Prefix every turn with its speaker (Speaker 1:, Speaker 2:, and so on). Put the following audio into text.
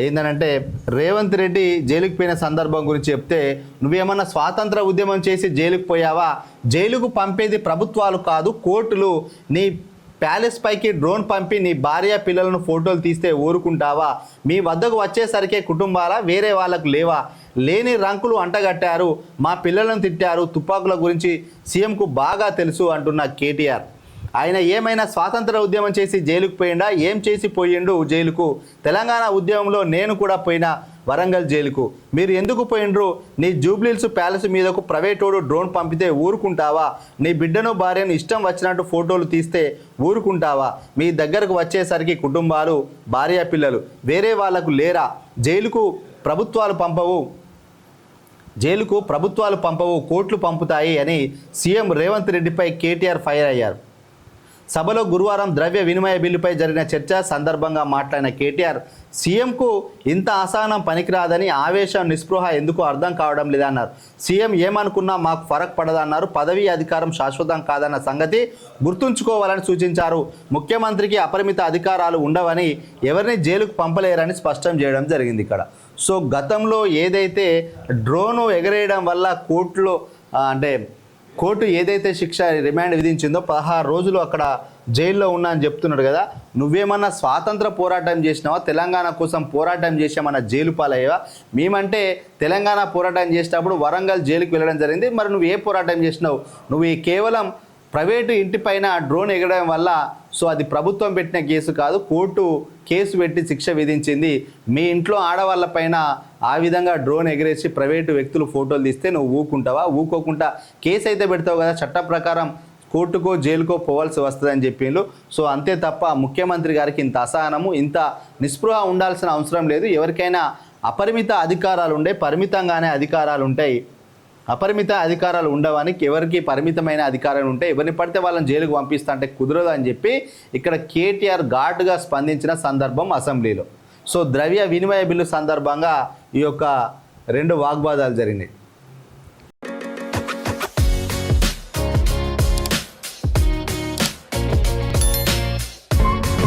Speaker 1: ఏంటంటే రేవంత్ రెడ్డి జైలుకు పోయిన సందర్భం గురించి చెప్తే నువ్వేమన్నా స్వాతంత్ర ఉద్యమం చేసి జైలుకు పోయావా? జైలుకు పంపేది ప్రభుత్వాలు కాదు కోర్టులు. నీ ప్యాలెస్ పైకి డ్రోన్ పంపి నీ భార్య పిల్లలను ఫోటోలు తీస్తే ఊరుకుంటావా? మీ వద్దకు వచ్చేసరికే కుటుంబాల వేరే వాళ్ళకు లేవా? లేని రంకులు అంటగట్టారు మా పిల్లలను తిట్టారు తుపాకుల గురించి సీఎంకు బాగా తెలుసు అంటున్న కేటీఆర్. ఆయన ఏమైనా స్వాతంత్ర ఉద్యమం చేసి జైలుకు పోయిండా? ఏం చేసి పోయిండు జైలుకు? తెలంగాణ ఉద్యమంలో నేను కూడా పోయినా వరంగల్ జైలుకు. మీరు ఎందుకు పోయిండ్రు? నీ జూబ్లీల్స్ ప్యాలెస్ మీదకు ప్రైవేటోడు డ్రోన్ పంపితే ఊరుకుంటావా? నీ బిడ్డను భార్యను ఇష్టం వచ్చినట్టు ఫోటోలు తీస్తే ఊరుకుంటావా? మీ దగ్గరకు వచ్చేసరికి కుటుంబాలు భార్య పిల్లలు వేరే వాళ్ళకు లేరా? జైలుకు ప్రభుత్వాలు పంపవు. జైలుకు ప్రభుత్వాలు పంపవు కోట్లు పంపుతాయి అని సీఎం రేవంత్ రెడ్డిపై కేటీఆర్ ఫైర్ అయ్యారు. సభలో గురువారం ద్రవ్య వినిమయ బిల్లుపై జరిగిన చర్చ సందర్భంగా మాట్లాడిన కేటీఆర్ సీఎంకు ఇంత అసహనం పనికిరాదని ఆవేశం నిస్పృహ ఎందుకు అర్థం కావడం లేదన్నారు. సీఎం ఏమనుకున్నా మాకు ఫరక్ పడదన్నారు. పదవీ అధికారం శాశ్వతం కాదన్న సంగతి గుర్తుంచుకోవాలని సూచించారు. ముఖ్యమంత్రికి అపరిమిత అధికారాలు ఉండవని ఎవరిని జైలుకు పంపలేరని స్పష్టం చేయడం జరిగింది ఇక్కడ. సో గతంలో ఏదైతే డ్రోను ఎగరేయడం వల్ల కోర్టులో అంటే కోర్టు ఏదైతే శిక్ష రిమాండ్ విధించిందో పదహారు రోజులు అక్కడ జైల్లో ఉన్నా అని చెప్తున్నాడు కదా నువ్వేమన్నా స్వాతంత్ర పోరాటం చేసినావా? తెలంగాణ కోసం పోరాటం చేసామన్న జైలు పాలయ్యావా? మేమంటే తెలంగాణ పోరాటం చేసేటప్పుడు వరంగల్ జైలుకి వెళ్ళడం జరిగింది. మరి నువ్వు ఏ పోరాటం చేసినావు? నువ్వు ఈ కేవలం ప్రైవేటు ఇంటిపైన డ్రోన్ ఎగరడం వల్ల సో అది ప్రభుత్వం పెట్టిన కేసు కాదు కోర్టు కేసు పెట్టి శిక్ష విధించింది. మీ ఇంట్లో ఆడవాళ్ళపైన ఆ విధంగా డ్రోన్ ఎగరేసి ప్రైవేటు వ్యక్తులు ఫోటోలు తీస్తే నువ్వు ఊకుంటావా? ఊకోకుండా కేసు అయితే పెడతావు కదా చట్ట ప్రకారం కోర్టుకో జైలుకో పోవాల్సి వస్తుందని చెప్పిండ్రు సో అంతే తప్ప ముఖ్యమంత్రి గారికి ఇంత అసహనము ఇంత నిస్పృహ ఉండాల్సిన అవసరం లేదు. ఎవరికైనా అపరిమిత అధికారాలు ఉండే పరిమితంగానే అధికారాలు ఉంటాయి. అపరిమిత అధికారాలు ఉండవానికి ఎవరికి పరిమితమైన అధికారాలు ఉంటాయి ఎవరిని పడితే వాళ్ళని జైలుకు పంపిస్తా అంటే కుదరదు అని చెప్పి ఇక్కడ కేటీఆర్ ఘాటుగా స్పందించిన సందర్భం అసెంబ్లీలో. సో ద్రవ్య వినిమయ బిల్లు సందర్భంగా ఈ యొక్క రెండు వాగ్వాదాలు జరిగినాయి.